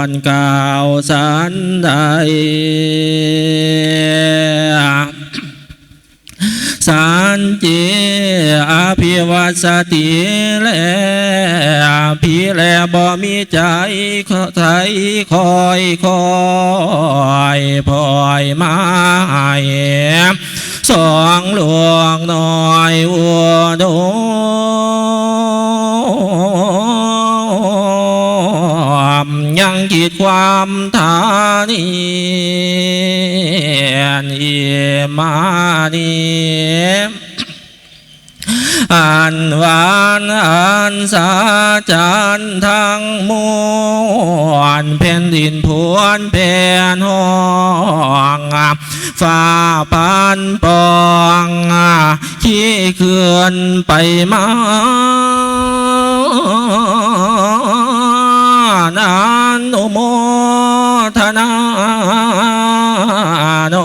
อนกล่าวสันใดสารเจอภิวัสติแลพี่แลบ่มีใจขอใจคอยคอยพอยมาให้สองหลวงน้อยวัวดม กีดความทานีนีมานีอันวานอันสาจันทั้งมวลแผ่นดินพวนแผ่นห้องฟ้าพันปองขี้เขื่อนไปมา นานโนโมทนาโน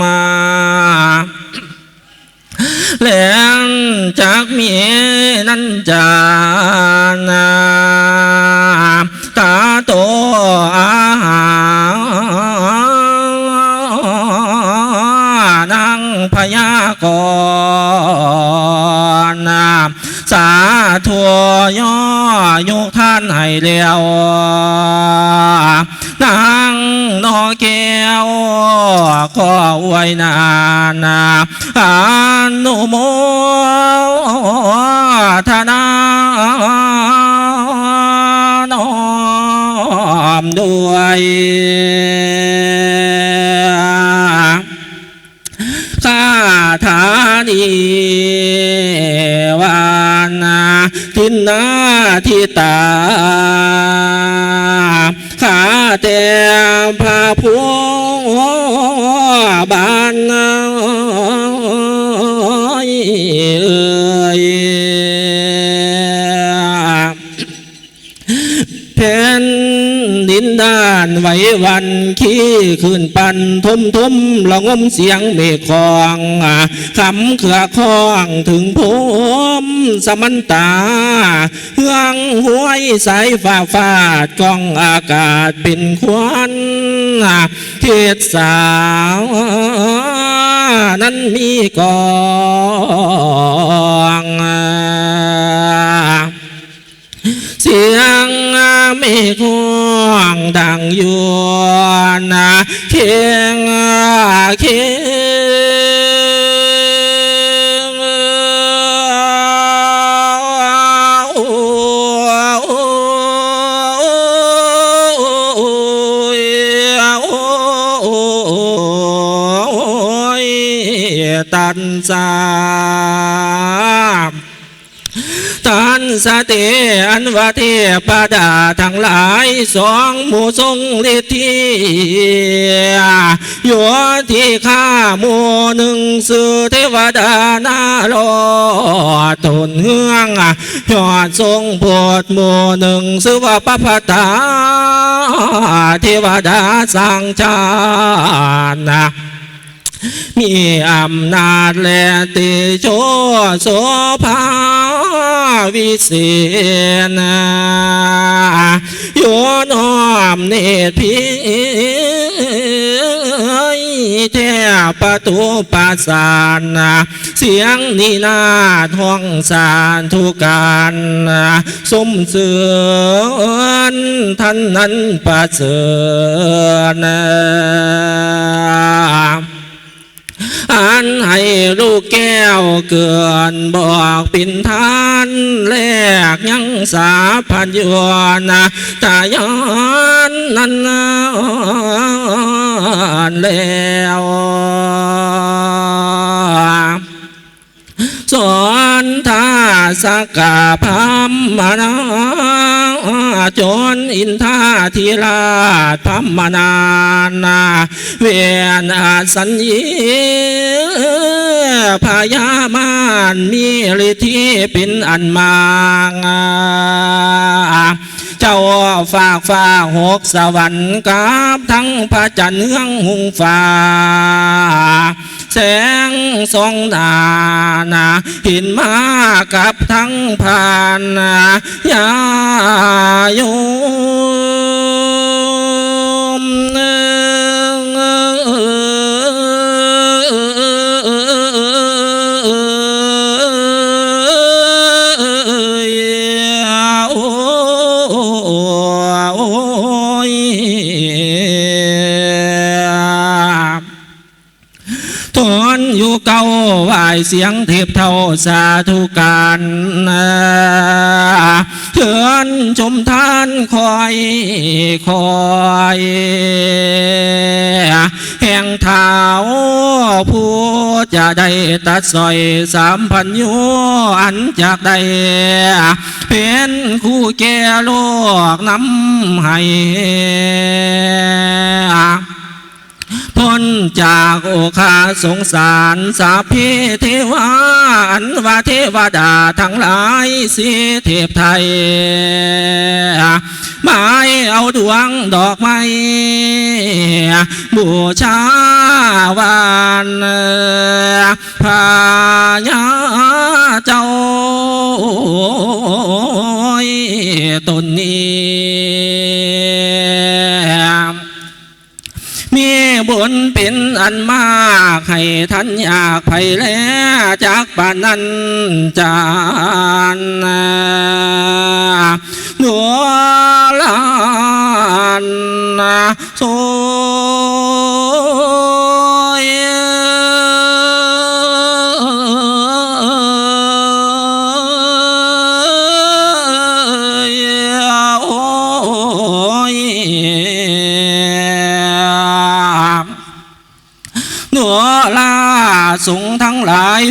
มาแหลงจากมีนั้นจานาตาโตอาหานางพยากร ทัวยอยกท่านให้เลี้ยวนางนอแก้วก็อวยนานาอานุโม บ ขึ้นปันทุมทุมละงมเสียงเมฆคองคำเขือคองถึงพมสมันตาเฮืองห้วยสายฟ้าฟาดกองอากาศเป็นควันเทศสาวนั้นมีกองเสียงไม่ควงดังอยู่ นะเคีย งเคียงตันสาตันสติอันวาเทพดาทั้งหลายสองหมู่ทรงฤทธิอยู่ที่ข้าหมู่หนึ่งสื่อเทวดานาโลตนเฮืองยอดทรงโพดหมู่หนึ่งสื่อว่าปปตาเทวดาสังชานะ มีอำนาจและติโชโสภาวิเศษนาอยู่น้อมเนตรพิเทพประตูปราสานนาเสียงนีนาท้องสารทุกการนสมเสือนท่านนั้นประเสริฐนา อันให้ลูกแก้วเกินบอกปินทานแลกยังสาพันยวนะตายอนนั้นแล้วสอนท่าสกาพามมานา จนอินทาทีราชพัมมานานเวียนอาสัญญีพยามานมีฤทธิเป็นอันมางเจ้าฝากฟ้าหกสวรรค์กับทั้งพระจันทร์เนืองหุงฟ้า แสงสองดานาหินมากับทั้งผ่านยาโยม เสียงเทพเท่าสาธุการเชิญชมท่านคอยคอยแห่งเท้าผู้จะได้ตัดสอยสามพันโยอันจากใดเป็นคู่แก่โลกน้ำให้ พ้นจากโอคาสงสารสาพิเทวาอันว่าเทวดาทั้งหลายสีเทพไทยหมายเอาดวงดอกไม้บูชาวาน เป็นอันมากให้ท่านอยากไผแล้วจากป่านนั้นจานหนัวลานโซ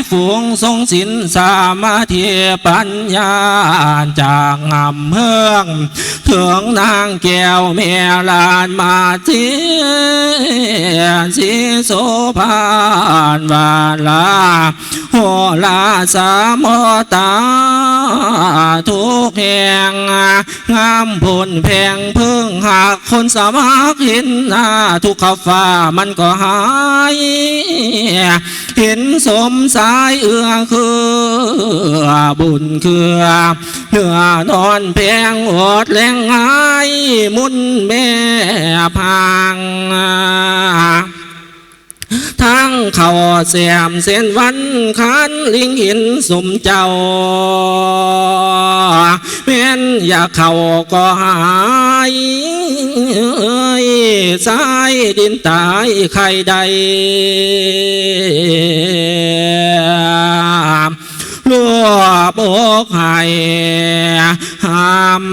ฝูงทรงสินสามาธิปัญญาจากงำเฮืองถึงนางแก้วเมลานมาเทียนสีโสภานวาลาโหลาสามตาทุกแห่งงามผลแพงพึ่งหากคนสมัครเห็นหน้าทุกขฟ้ามันก็หาย เห็นสมสายเอื้อคือบุญคือเนื้อนอนแพงอดแรงหายมุนแม่พังทั้งเขาเสียมเส้นวันคันลิงหินสมเจ้าเม่นอยากเขาก็หายสายดินตายใครใด วบกไห้ห้าม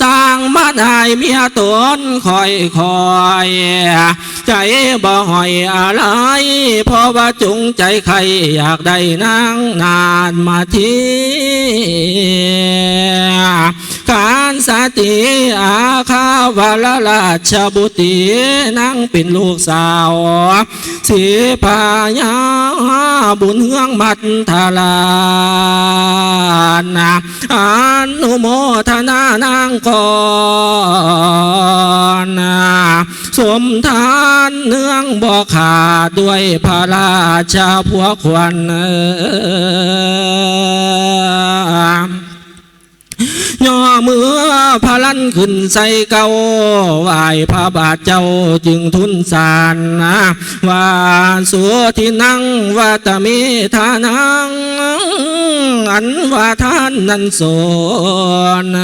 สร้างมาได้เมียตนคอยคอยใจบ่หอยอะไร เพราะว่าจุงใจใครอยากได้นางนานมาทีการสติอาคาวาลราชบุตรีนางเป็นลูกสาวสีพายาบุญเฮืองมัดทาลา นอนุโมทนานางก่อนสมทานเนื่องบ่ขาดด้วยพระราชาผัวควัน ย่อมือพลันขึ้นใส่เก่าไหวพระบาทเจ้าจึงทุนสารนะว่าสัวที่นั่งว่าตะมีทานังอันว่าท่านนั้นสน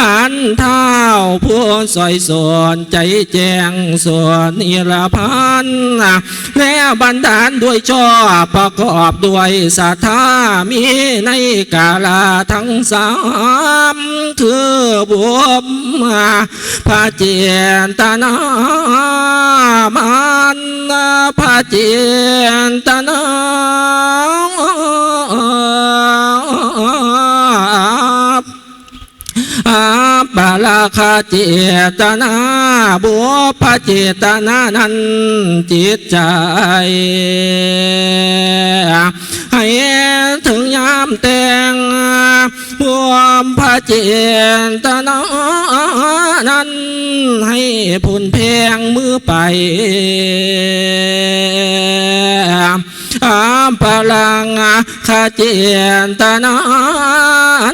อันเท้าผู้สอยส่วนใจแจงส่วนนิรพันธ์และบันดาลด้วยชอบประกอบด้วยศรัทธามีในกาลาทั้งสามคือบวมพระเจนตนามันพระเจนตนา อาปาลาคาเจตนาบัวพระเจตนานั้นจิตใจให้ถึงยามแต่งบวมพระเจตนานั้นให้พุนเพงมือไป พลังขเจตนา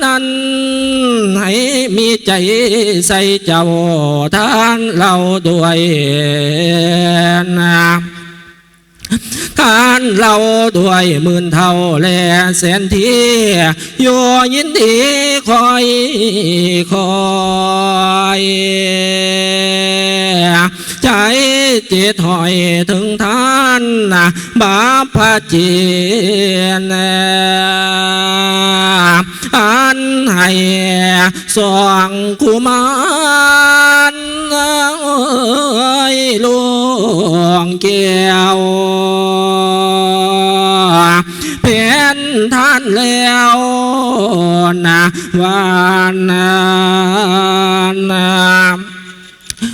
นั้นให้มีใจใส่เจ้าท่านเราด้วยนะท่านเราด้วยหมื่นเท่าแลแสนทีโยยินดีคอยคอย ใจเจตหอยถึงท่านนะบาปพะเจียนอันให้สว่งกุมารเอ้ยลวงแก้วเป็นท่านแล้วนะวานนะ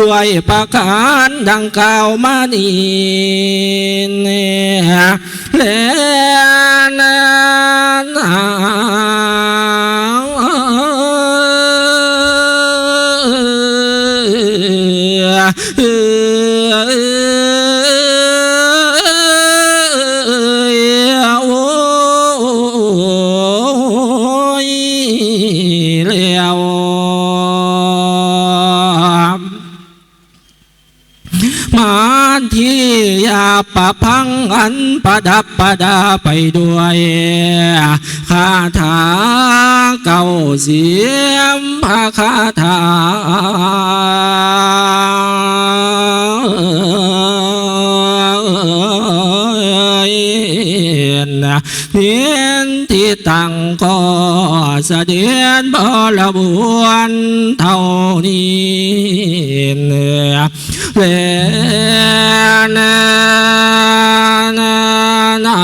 ด้วยประการดังกล่าวมานี้เลนาโปะพังอันประดับประดาไปด้วยคาถาเก่าเสียมพระคาถาเนี่ ตังก็เสด็จบรบวนเท่านี้เลนานานา